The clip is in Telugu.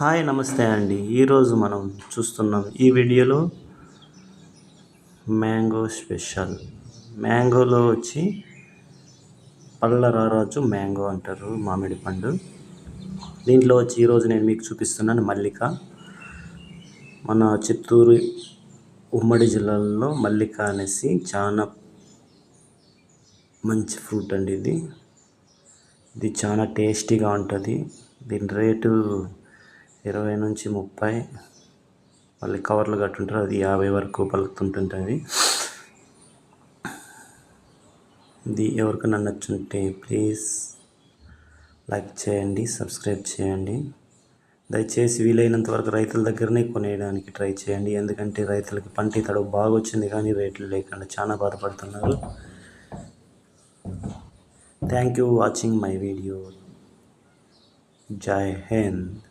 హాయ్ నమస్తే అండి. ఈరోజు మనం చూస్తున్నాం ఈ వీడియోలో మ్యాంగో స్పెషల్. మ్యాంగోలో వచ్చి పళ్ళ రారాజు మ్యాంగో అంటారు మామిడి పండు. దీంట్లో వచ్చి ఈరోజు నేను మీకు చూపిస్తున్నాను మల్లిక. మన చిత్తూరు ఉమ్మడి జిల్లాలో మల్లిక అనేసి చాలా మంచి ఫ్రూట్ అండి ఇది. ఇది చాలా టేస్టీగా ఉంటుంది. దీని రేటు ఇరవై నుంచి ముప్పై మళ్ళీ కవర్లు కట్టుంటారు. అది యాభై వరకు పలుకుతుంటుంటుంది. ఇది ఎవరికైనా నచ్చుంటే ప్లీజ్ లైక్ చేయండి సబ్స్క్రైబ్ చేయండి. దయచేసి వీలైనంత వరకు రైతుల దగ్గరనే కొనేయడానికి ట్రై చేయండి. ఎందుకంటే రైతులకి పంట ఇతడు బాగా వచ్చింది కానీ రేట్లు లేకుండా చాలా బాధపడుతున్నారు. Thank you watching my video Jai Hind